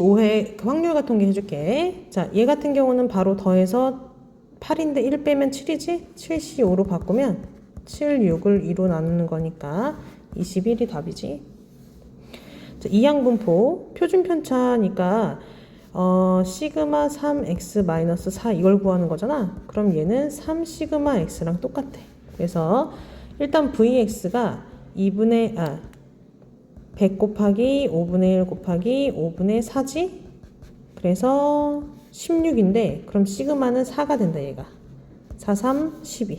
15회 그 확률 같은 게 해줄게. 자, 얘 같은 경우는 바로 더해서 8인데 1 빼면 7이지? 7C5로 바꾸면 7, 6을 2로 나누는 거니까 21이 답이지. 자, 이항분포 표준 편차니까 어, 시그마 3x 마이너스 4 이걸 구하는 거잖아. 그럼 얘는 3 시그마 x랑 똑같아. 그래서 일단 vx가 2분의 아 100 곱하기 5분의 1 곱하기 5분의 4지? 그래서 16인데 그럼 시그마는 4가 된다 얘가 4, 3, 12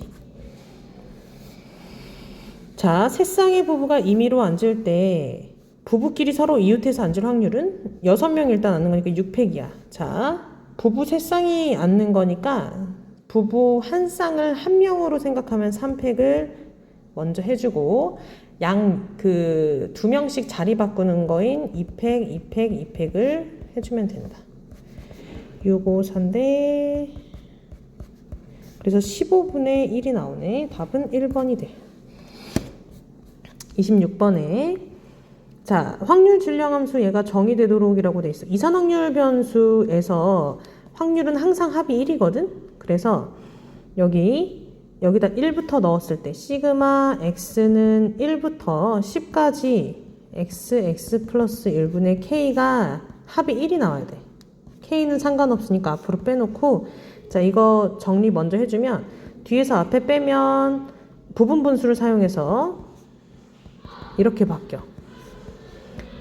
자, 새쌍의 부부가 임의로 앉을 때 부부끼리 서로 이웃해서 앉을 확률은 6명 일단 앉는 거니까 6팩이야. 자, 부부 세 쌍이 앉는 거니까 부부 한 쌍을 한 명으로 생각하면 3팩을 먼저 해주고 양 그 두 명씩 자리 바꾸는 거인 2팩, 2팩, 2팩을 해주면 된다. 6, 5, 4인데 그래서 15분의 1이 나오네. 답은 1번이 돼. 26번에 자 확률 질량함수 얘가 정의되도록이라고 돼 있어 이산 확률 변수에서 확률은 항상 합이 1이거든 그래서 여기 여기다 1부터 넣었을 때 시그마 x는 1부터 10까지 x x 플러스 1분의 k가 합이 1이 나와야 돼 k는 상관없으니까 앞으로 빼놓고 자 이거 정리 먼저 해주면 뒤에서 앞에 빼면 부분 분수를 사용해서 이렇게 바뀌어.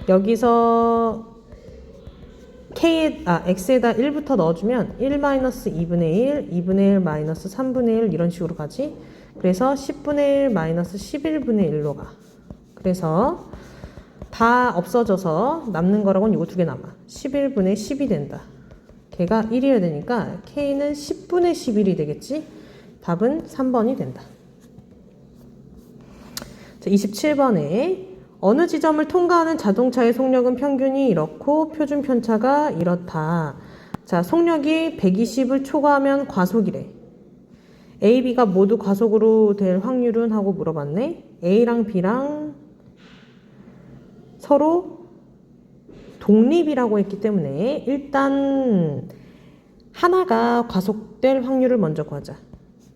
여기서 k 아 x에다 1부터 넣어주면 1 마이너스 2분의 1, 2분의 1 마이너스 3분의 1 이런 식으로 가지. 그래서 10분의 1 마이너스 11분의 1로 가. 그래서 다 없어져서 남는 거라고는 이거 두 개 남아. 11분의 10이 된다. 걔가 1이어야 되니까 k는 10분의 11이 되겠지. 답은 3번이 된다. 자, 27번에 어느 지점을 통과하는 자동차의 속력은 평균이 이렇고 표준 편차가 이렇다. 자, 속력이 120을 초과하면 과속이래. A, B가 모두 과속으로 될 확률은 하고 물어봤네. A랑 B랑 서로 독립이라고 했기 때문에 일단 하나가 과속될 확률을 먼저 구하자.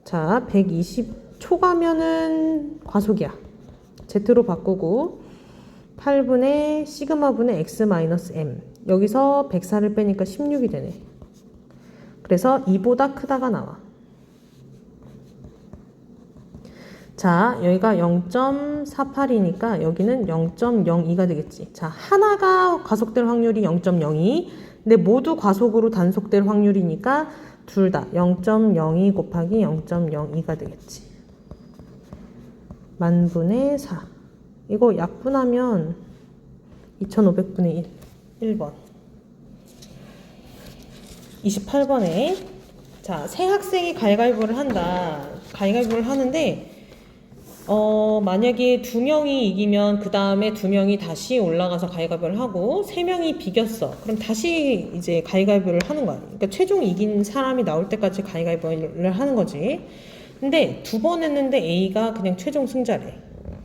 자, 120 초과면은 과속이야. Z로 바꾸고 8분의 시그마분의 X 마이너스 M 여기서 104를 빼니까 16이 되네. 그래서 2보다 크다가 나와. 자, 여기가 0.48이니까 여기는 0.02가 되겠지. 자, 하나가 과속될 확률이 0.02. 근데 모두 과속으로 단속될 확률이니까 둘 다 0.02 곱하기 0.02가 되겠지. 만분의 4. 이거 약분하면 2500분의 1. 1번. 28번에 자, 새 학생이 가위바위보를 한다. 가위바위보를 하는데 어, 만약에 두 명이 이기면 그 다음에 두 명이 다시 올라가서 가위바위보를 하고 세 명이 비겼어. 그럼 다시 이제 가위바위보를 하는 거야. 그러니까 최종 이긴 사람이 나올 때까지 가위바위보를 하는 거지. 근데 두 번 했는데 A가 그냥 최종 승자래.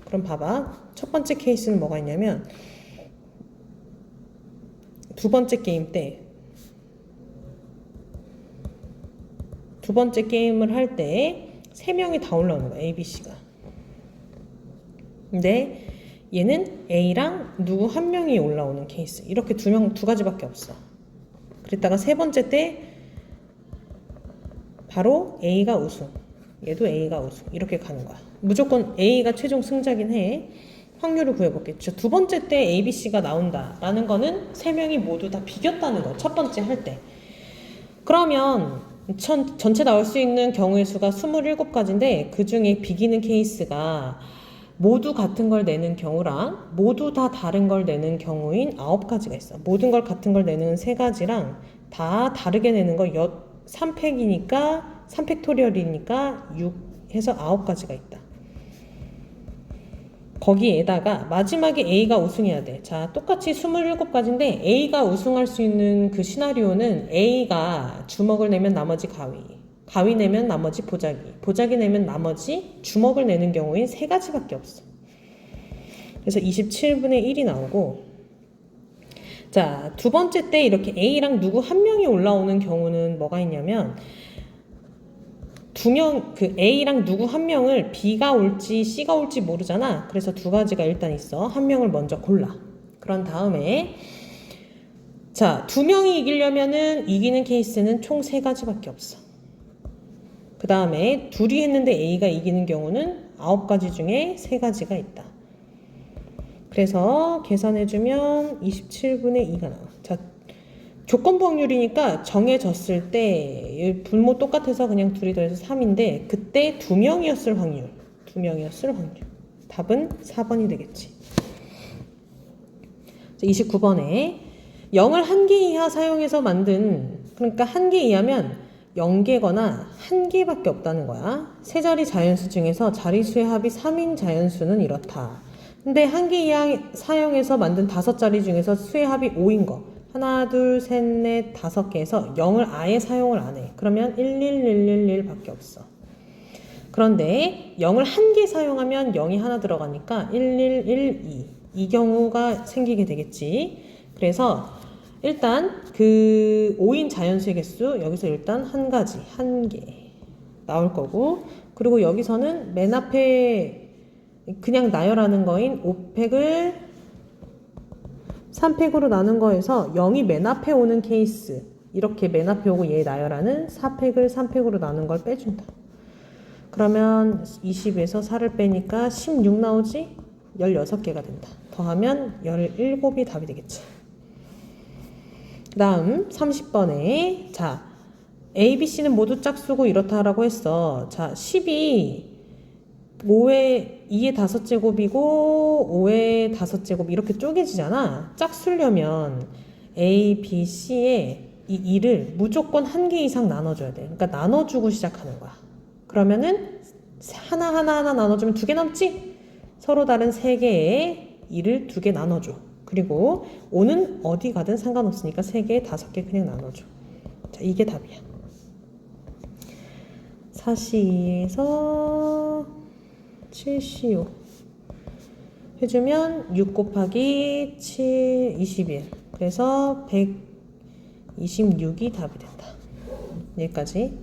그럼 봐봐. 첫 번째 케이스는 뭐가 있냐면 두 번째 게임 때 두 번째 게임을 할 때 세 명이 다 올라오는 거야. A, B, C가. 근데 얘는 A랑 누구 한 명이 올라오는 케이스. 이렇게 두 명, 두 가지밖에 없어. 그랬다가 세 번째 때 바로 A가 우승. 얘도 A가 우승. 이렇게 가는 거야. 무조건 A가 최종 승자긴 해. 확률을 구해볼게요. 두 번째 때 A, B, C가 나온다라는 거는 세 명이 모두 다 비겼다는 거. 첫 번째 할 때. 그러면 전, 전체 나올 수 있는 경우의 수가 27가지인데 그 중에 비기는 케이스가 모두 같은 걸 내는 경우랑 모두 다 다른 걸 내는 경우인 9가지가 있어. 모든 걸 같은 걸 내는 3가지랑 다 다르게 내는 거 3팩이니까 3팩토리얼이니까 6 해서 9가지가 있다. 거기에다가 마지막에 A가 우승해야 돼. 자, 똑같이 27가지인데 A가 우승할 수 있는 그 시나리오는 A가 주먹을 내면 나머지 가위, 가위 내면 나머지 보자기, 보자기 내면 나머지 주먹을 내는 경우인 세 가지밖에 없어. 그래서 27분의 1이 나오고 자, 두 번째 때 이렇게 A랑 누구 한 명이 올라오는 경우는 뭐가 있냐면 두 명, 그 A랑 누구 한 명을 B가 올지 C가 올지 모르잖아. 그래서 두 가지가 일단 있어. 한 명을 먼저 골라. 그런 다음에 자, 두 명이 이기려면은 이기는 케이스는 총 세 가지밖에 없어. 그 다음에 둘이 했는데 A가 이기는 경우는 아홉 가지 중에 세 가지가 있다. 그래서 계산해주면 27분의 2가 나와. 자, 조건부 확률이니까 정해졌을 때 분모 똑같아서 그냥 둘이 더해서 3인데 그때 두 명이었을 확률. 두 명이었을 확률. 답은 4번이 되겠지. 29번에 0을 한 개 이하 사용해서 만든 그러니까 한 개 이하면 0개거나 한 개밖에 없다는 거야. 세 자리 자연수 중에서 자리수의 합이 3인 자연수는 이렇다. 근데 한 개 이하 사용해서 만든 다섯 자리 중에서 수의 합이 5인 거. 하나, 둘, 셋, 넷, 다섯 개에서 0을 아예 사용을 안 해. 그러면 11111 밖에 없어. 그런데 0을 한 개 사용하면 0이 하나 들어가니까 1112. 이 경우가 생기게 되겠지. 그래서 일단 그 5인 자연수의 개수 여기서 일단 한 가지, 한 개 나올 거고 그리고 여기서는 맨 앞에 그냥 나열하는 거인 5팩을 3팩으로 나눈 거에서 0이 맨 앞에 오는 케이스 이렇게 맨 앞에 오고 얘 나열하는 4팩을 3팩으로 나눈 걸 빼준다. 그러면 20에서 4를 빼니까 16 나오지? 16개가 된다. 더하면 17이 답이 되겠지. 그 다음 30번에 자 A, B, C는 모두 짝수고 이렇다라고 했어. 자 10이 5의 2의 다섯 제곱이고 5의 다섯 제곱 이렇게 쪼개지잖아. 짝수려면 A, B, C에 이 2를 무조건 한 개 이상 나눠줘야 돼. 그러니까 나눠주고 시작하는 거야. 그러면은 하나 하나 하나 나눠주면 두 개 남지? 서로 다른 세 개의 2를 두 개 나눠줘. 그리고 5는 어디 가든 상관없으니까 세 개, 다섯 개 그냥 나눠줘. 자, 이게 답이야. 4C2에서 7CO 해주면 6 곱하기 7, 21 그래서 126이 답이 된다. 여기까지